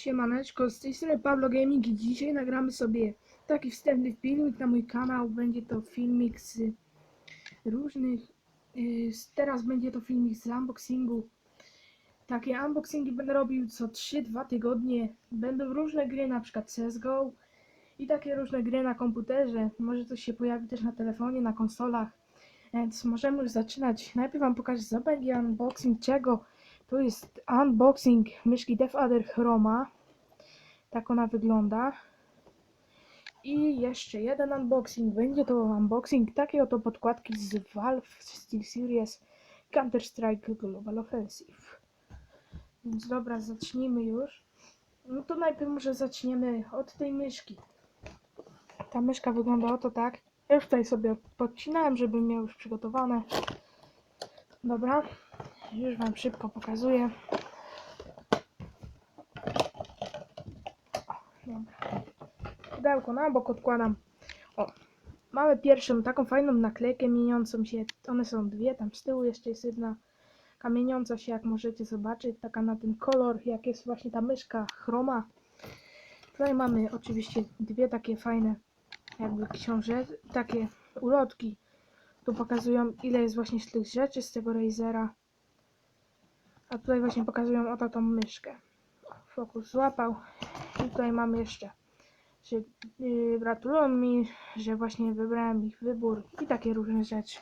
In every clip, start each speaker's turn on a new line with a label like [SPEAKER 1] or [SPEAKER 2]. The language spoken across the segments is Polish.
[SPEAKER 1] Siemaneczko, z tej strony Pablo Gaming i dzisiaj nagramy sobie taki wstępny filmik na mój kanał. Będzie to filmik z różnych... Yy, teraz będzie to filmik z unboxingu. Takie unboxingi będę robił co 3-2 tygodnie. Będą różne gry, na przykład CSGO i takie różne gry na komputerze. Może coś się pojawi też na telefonie, na konsolach. Więc możemy już zaczynać. Najpierw wam pokażę, co będzie unboxing czego. To jest unboxing myszki DevAder Chroma. Tak ona wygląda. I jeszcze jeden unboxing. Będzie to unboxing takiej oto podkładki z Valve SteelSeries Counter-Strike Global Offensive. Więc dobra, zacznijmy już. No to najpierw może zaczniemy od tej myszki. Ta myszka wygląda oto tak. Ja już tutaj sobie podcinałem, żeby miał już przygotowane. Dobra. Już wam szybko pokazuję. Pudełko na bok odkładam. O, mamy pierwszą taką fajną naklejkę mieniącą się. One są dwie, tam z tyłu jeszcze jest jedna kamieniąca się, jak możecie zobaczyć. Taka na ten kolor, jak jest właśnie ta myszka chroma. Tutaj mamy oczywiście dwie takie fajne jakby książek, takie ulotki. Tu pokazują ile jest właśnie tych rzeczy z tego Razera. A tutaj właśnie pokazują oto tą myszkę. Fokus złapał. I tutaj mam jeszcze, że yy, gratulują mi, że właśnie wybrałem ich wybór i takie różne rzeczy.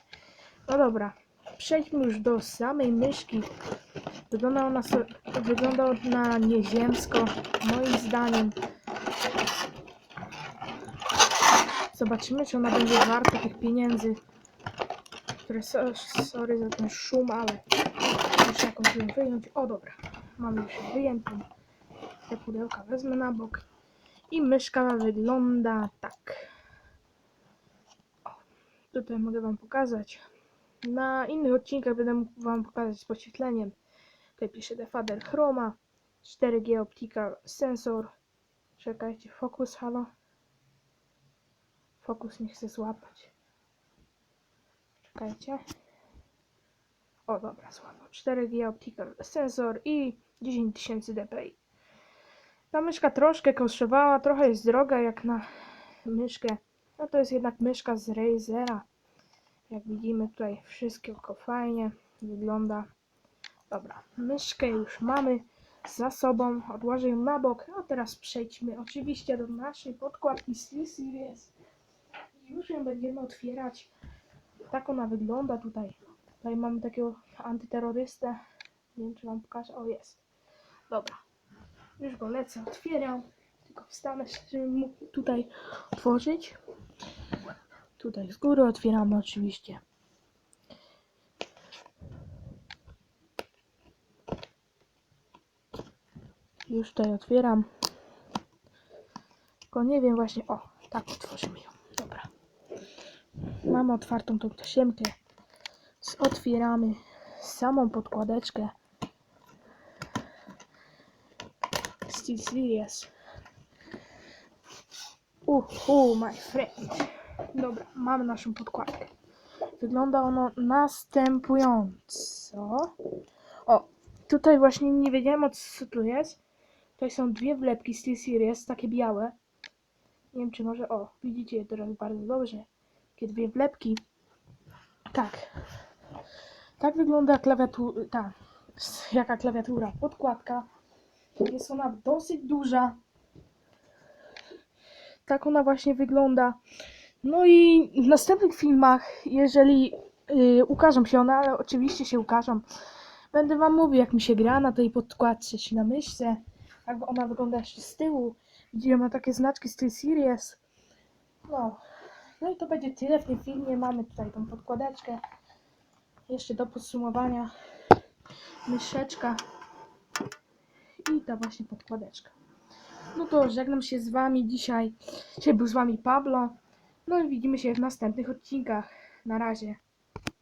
[SPEAKER 1] No dobra, przejdźmy już do samej myszki. Wygląda ona, wygląda ona nieziemsko, moim zdaniem. Zobaczymy, czy ona będzie warta tych pieniędzy. Które, so, sorry za ten szum, ale muszę jakąś ją wyjąć. O dobra, mamy już wyjętą. Te pudełka wezmę na bok. I myszka wygląda tak. O, tutaj mogę wam pokazać. Na innych odcinkach będę mógł wam pokazać z podświetleniem. Tutaj pisze Defader Chroma, 4G Optical Sensor. Czekajcie, fokus, halo. Fokus nie chce złapać. Czekajcie. O, dobra, złapał. 4G Optical Sensor i 10 tysięcy dpi. Ta myszka troszkę kosztowała, trochę jest droga jak na myszkę. No to jest jednak myszka z Razera. Jak widzimy tutaj wszystko fajnie wygląda. Dobra, myszkę już mamy za sobą. Odłożę ją na bok. A teraz przejdźmy oczywiście do naszej podkładki SteelSeries. Już ją będziemy otwierać. Tak ona wygląda tutaj. Tutaj mamy takiego antyterrorystę. Nie wiem, czy wam pokażę. O, jest. Dobra. Już go lecę, otwieram. Tylko wstanę, żeby mógł tutaj otworzyć. Tutaj z góry otwieramy oczywiście. Już tutaj otwieram. Tylko nie wiem właśnie. O, tak otworzymy ją. Mamy otwartą tą tasiemkę. Otwieramy samą podkładeczkę. Steel Series. Uhu, my friend. Dobra, mamy naszą podkładkę. Wygląda ono następująco. O, tutaj właśnie nie wiedziałem o co tu jest. Tutaj są dwie wlepki Steel Series, takie białe. Nie wiem czy może, o, widzicie je teraz bardzo dobrze. Takie dwie wlepki. Tak. Tak wygląda klawiatura, ta, jaka klawiatura, podkładka. Jest ona dosyć duża. Tak ona właśnie wygląda. No i w następnych filmach, jeżeli yy, ukażą się one, ale oczywiście się ukażą, będę wam mówił jak mi się gra na tej podkładce, czy na myszce, jak ona wygląda jeszcze z tyłu. Widzicie, ma takie znaczki z tej series. No. No i to będzie tyle w tym filmie. Mamy tutaj tą podkładeczkę. Jeszcze do podsumowania myszeczka i ta właśnie podkładeczka. No to żegnam się z wami dzisiaj. Dzisiaj był z wami Pablo. No i widzimy się w następnych odcinkach. Na razie.